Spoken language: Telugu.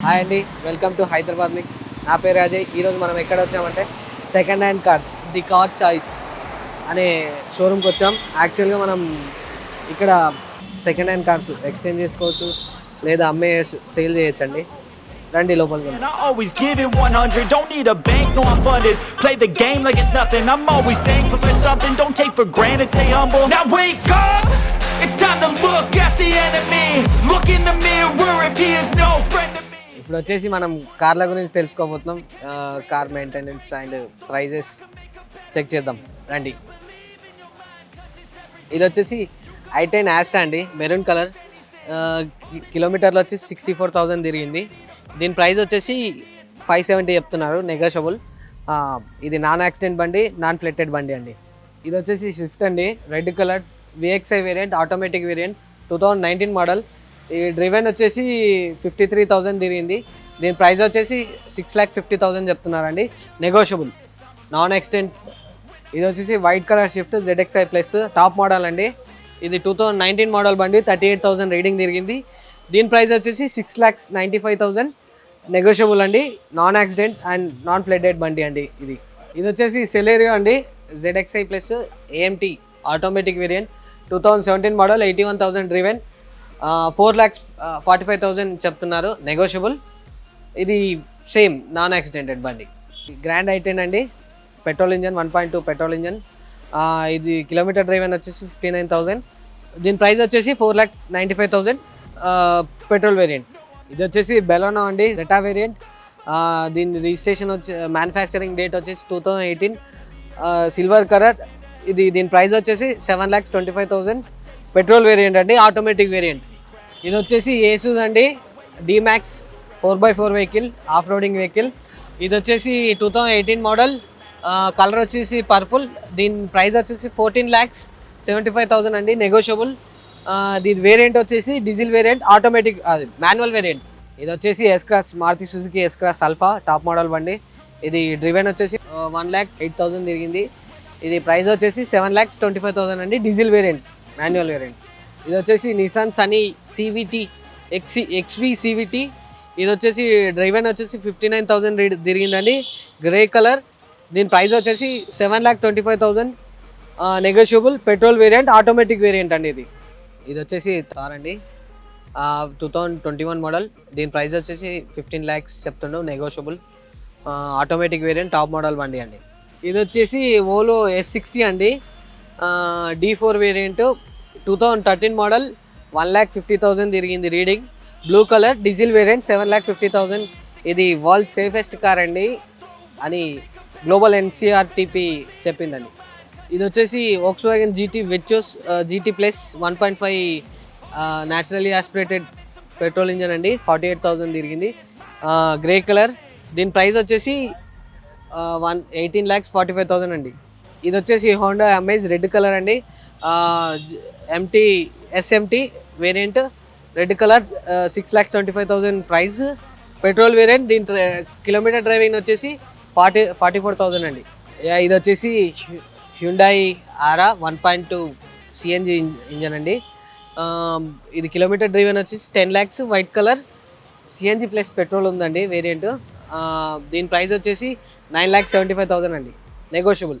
హాయ్ అండి వెల్కమ్ టు హైదరాబాద్ మిక్స్ నా పేరు అజయ్ ఈరోజు మనం ఎక్కడ వచ్చామంటే second hand cars the car choice అనే షోరూమ్కి వచ్చాం యాక్చువల్గా మనం ఇక్కడ సెకండ్ హ్యాండ్ కార్స్ ఎక్స్చేంజ్ చేసుకోవచ్చు లేదా అమ్మే సేల్ చేయొచ్చండి రండి లోపలికి వెళ్దాం. And I always give it 100, don't need a bank, no I'm funded Play the game like it's nothing, I'm always thankful for something Don't take for granted, stay humble Now wake up, it's time to look at the enemy Look in the mirror if he is ఇప్పుడు వచ్చేసి మనం కార్ల గురించి తెలుసుకోబోతున్నాం. Car maintenance and prices check చేద్దాం. రండి. ఇది వచ్చేసి ఐ టెన్ యాస్టా అండి. మెరూన్ కలర్ కిలోమీటర్లు వచ్చి సిక్స్టీ ఫోర్ థౌజండ్ తిరిగింది. దీని ప్రైస్ వచ్చేసి ఫైవ్ సెవెంటీ చెప్తున్నారు నెగోషియబుల్ ఇది నాన్ యాక్సిడెంట్ బండి నాన్ ఫ్లెట్టెడ్ బండి అండి. ఇది వచ్చేసి స్విఫ్ట్ అండి. Red colour VXI variant automatic variant two thousand nineteen model ఈ డ్రివెన్ వచ్చేసి ఫిఫ్టీ త్రీ థౌజండ్ తిరిగింది. దీని ప్రైస్ వచ్చేసి సిక్స్ ల్యాక్ ఫిఫ్టీ థౌజండ్ చెప్తున్నారండి. నెగోషియబుల్ నాన్ ఎక్స్టెంట్ ఇది వచ్చేసి white colour Swift ZXI plus top model అండి. ఇది టూ థౌజండ్ నైన్టీన్ మోడల్ బండి థర్టీ ఎయిట్ థౌసండ్ రీడింగ్ తిరిగింది. దీని ప్రైస్ వచ్చేసి six lakhs ninety five thousand negotiable అండి. Non accident and non flooded బండి అండి ఇది. ఇది వచ్చేసి సెలేరియో అండి. ZXI plus AMT automatic variant two thousand seventeen model eighty one thousand driven four lakhs forty five thousand చెప్తున్నారు. నెగోషియబుల్ ఇది సేమ్ నాన్ యాక్సిడెంటెడ్ బండి గ్రాండ్ ఐటెన్ అండి. Petrol engine one point two petrol engine ఇది కిలోమీటర్ డ్రైవెన్ వచ్చేసి ఫిఫ్టీ నైన్ థౌజండ్ దీని ప్రైస్ వచ్చేసి four lakh ninety five thousand petrol variant ఇది వచ్చేసి బెలోనో అండి జెటా వేరియంట్ దీని రిజిస్ట్రేషన్ వచ్చి మ్యానుఫ్యాక్చరింగ్ డేట్ వచ్చేసి two thousand eighteen silver colour ఇది దీని ప్రైస్ వచ్చేసి seven lakhs twenty five thousand petrol variant అండి ఆటోమేటిక్ వేరియంట్ ఇది వచ్చేసి ఏసూస్ అండి D Max four by four vehicle off roading vehicle. ఇది వచ్చేసి two thousand eighteen model. Colour వచ్చేసి పర్పుల్. దీని ప్రైస్ వచ్చేసి fourteen lakhs seventy five thousand అండి నెగోషియబుల్. దీని వేరియంట్ వచ్చేసి డీజిల్ వేరియంట్ ఆటోమేటిక్ అది మాన్యువల్ వేరియంట్. ఇది వచ్చేసి S cross Maruti Suzuki S cross Alpha top model బండి. ఇది డ్రివెన్ వచ్చేసి వన్ ల్యాక్ ఎయిట్ థౌసండ్ తిరిగింది. ఇది ప్రైస్ వచ్చేసి seven lakhs twenty five thousand అండి డీజిల్ వేరియంట్ మాన్యువల్ వేరియంట్. ఇది వచ్చేసి Nissan Sunny CVT XE XV CVT ఇది వచ్చేసి డ్రైవెన్ వచ్చేసి ఫిఫ్టీ నైన్ థౌసండ్ తిరిగిందండి. గ్రే కలర్ దీని ప్రైస్ వచ్చేసి seven lakh twenty five thousand negotiable petrol variant automatic variant అండి ఇది. ఇది వచ్చేసి థార్ అండి. Two thousand twenty one model దీని ప్రైస్ వచ్చేసి fifteen lakhs చెప్తుండవు negotiable automatic variant top model బండి అండి. ఇది వచ్చేసి ఓలో ఎస్ సిక్స్టీ అండి. D four variant two thousand thirteen model one lakh fifty thousand తిరిగింది reading blue colour diesel variant seven lakh fifty thousand ఇది వరల్డ్ సేఫెస్ట్ కార్ అండి అని గ్లోబల్ ఎన్సీఆర్టీపీ చెప్పిందండి. ఇది వచ్చేసి Volkswagen GT వెచ్చోస్ GT plus one point five naturally aspirated petrol engine అండి. ఫార్టీ ఎయిట్ థౌసండ్ తిరిగింది గ్రే కలర్ దీని ప్రైస్ వచ్చేసి one eighteen lakhs forty five thousand అండి. ఇది వచ్చేసి హోండా అమేజ్ రెడ్ కలర్ అండి. MT SMT variant red colour six lakh twenty five thousand price petrol variant దీని కిలోమీటర్ డ్రైవింగ్ వచ్చేసి ఫార్టీ ఫార్టీ ఫోర్ థౌజండ్ అండి. యా, ఇది వచ్చేసి Hyundai Aura one point two CNG engine అండి. ఇది కిలోమీటర్ డ్రైవెన్ వచ్చేసి ten lakhs white colour CNG plus petrol ఉందండి వేరియంట్ దీని ప్రైస్ వచ్చేసి nine lakhs seventy five thousand అండి. నెగోషియబుల్